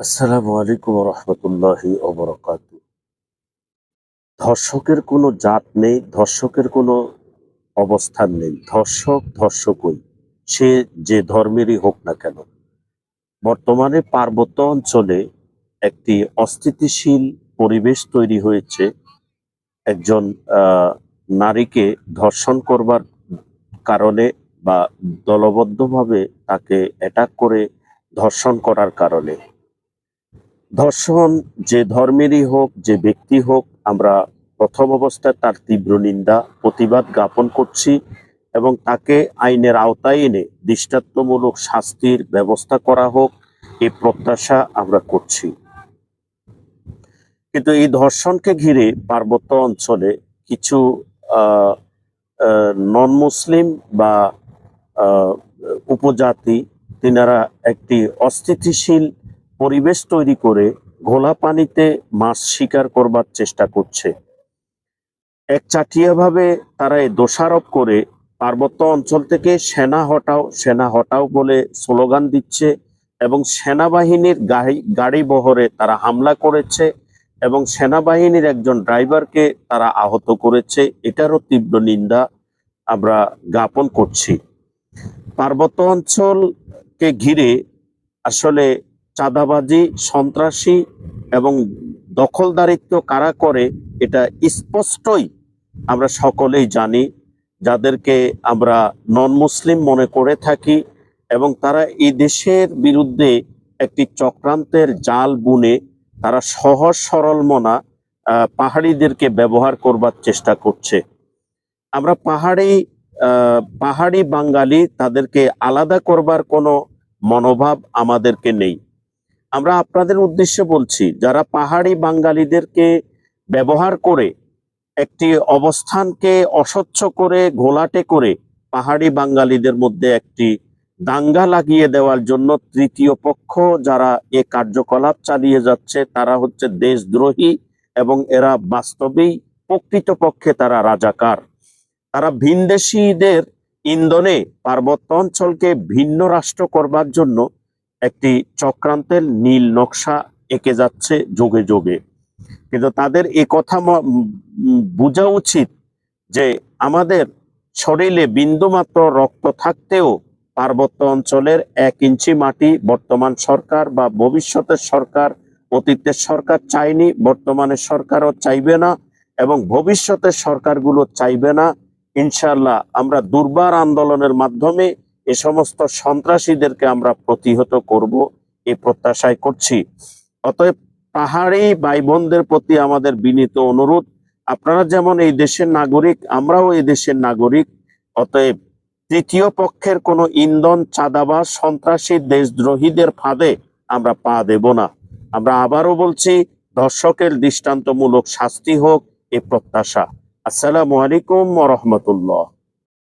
আসসালামু আলাইকুম রহমতুল্লাহি অবরকাত ধর্ষকের কোনো জাত নেই, ধর্ষকের কোনো অবস্থান নেই। ধর্ষক, ধর্ষকই। সে যে ধর্মেরই হোক না কেন। বর্তমানে পার্বত্য অঞ্চলে একটি অস্থিতিশীল পরিবেশ তৈরি হয়েছে। একজন নারীকে ধর্ষণ করবার কারণে বা দলবদ্ধভাবে তাকে অ্যাটাক করে ধর্ষণ করার কারণে। ধর্ষণ যে ধর্মেরই হোক, যে ব্যক্তি হোক, আমরা প্রথম অবস্থায় তার তীব্র নিন্দা, প্রতিবাদ জ্ঞাপন করছি এবং তাকে আইনের আওতায় এনে দৃষ্টান্তমূলক শাস্তির ব্যবস্থা করা হোক এই প্রত্যাশা আমরা করছি। কিন্তু এই ধর্ষণকে ঘিরে পার্বত্য অঞ্চলে কিছু নন মুসলিম বা উপজাতি, তিনারা একটি অস্থিতিশীল পরিবেশ তৈরি করে ঘোলা পানিতে মাছ শিকার করবার চেষ্টা করছে। একচাটিয়াভাবে তারা এই দোষারোপ করে পার্বত্য অঞ্চল থেকে সেনা হটাও সেনা হটাও বলে স্লোগান দিচ্ছে এবং সেনাবাহিনীর গাড়ি গাড়ি বহরে তারা হামলা করেছে এবং সেনাবাহিনীর একজন ড্রাইভারকে তারা আহত করেছে। এটারও তীব্র নিন্দা আমরা জ্ঞাপন করছি। পার্বত্য অঞ্চলকে ঘিরে আসলে চাঁদাবাজি, সন্ত্রাসী এবং দখলদারিত্ব কারা করে, এটা স্পষ্টই আমরা সকলেই জানি। যাদেরকে আমরা নন মুসলিম মনে করে থাকি এবং তারা এই দেশের বিরুদ্ধে একটি চক্রান্তের জাল বুনে, তারা সহজ সরল মনা পাহাড়িদেরকে ব্যবহার করবার চেষ্টা করছে। আমরা পাহাড়ি পাহাড়ি বাঙালি, তাদেরকে আলাদা করবার কোনো মনোভাব আমাদেরকে নেই। আমরা আপনাদের উদ্দেশ্যে বলছি, যারা পাহাড়ি বাঙালিদেরকে ব্যবহার করে একটি অবস্থানকে অস্বচ্ছ করে, ঘোলাটে করে পাহাড়ি বাঙালিদের মধ্যে একটি দাঙ্গা লাগিয়ে দেওয়ার জন্য তৃতীয় পক্ষ যারা এ কার্যকলাপ চালিয়ে যাচ্ছে, তারা হচ্ছে দেশদ্রোহী এবং এরা বাস্তবেই প্রকৃতপক্ষে তারা রাজাকার। তারা ভিনদেশীদের ইন্ধনে পার্বত্য অঞ্চলকে ভিন্ন রাষ্ট্র করবার জন্য একটি চক্রান্তের নীল নকশা এঁকে যাচ্ছে যোগে যোগে। কিন্তু তাদের এ কথা বোঝা উচিত যে আমাদের শরীরে বিন্দুমাত্র রক্ত থাকতেও পার্বত্য অঞ্চলের এক ইঞ্চি মাটি বর্তমান সরকার বা ভবিষ্যতের সরকার, অতীতের সরকার চায়নি, বর্তমানের সরকারও চাইবে না এবং ভবিষ্যতের সরকারগুলো চাইবে না। ইনশাল্লাহ আমরা দুর্বার আন্দোলনের মাধ্যমে এ সমস্ত সন্ত্রাসীদেরকে আমরা প্রতিহত করব এই প্রত্যাশায় করছি। অতএব পাহাড়ি ভাই বোনদের প্রতি আমাদের বিনীত অনুরোধ, আপনারা যেমন এই দেশের নাগরিক, আমরাও এই দেশের নাগরিক, অতএব তৃতীয় পক্ষের কোনো ইন্ধন, চাঁদাবাজ, সন্ত্রাসী, দেশদ্রোহীদের ফাঁদে আমরা পা দেব না। আমরা আবারও বলছি, দর্শকের দৃষ্টান্তমূলক শাস্তি হোক, এ প্রত্যাশা। আসসালামু আলাইকুম রহমতুল্লাহ।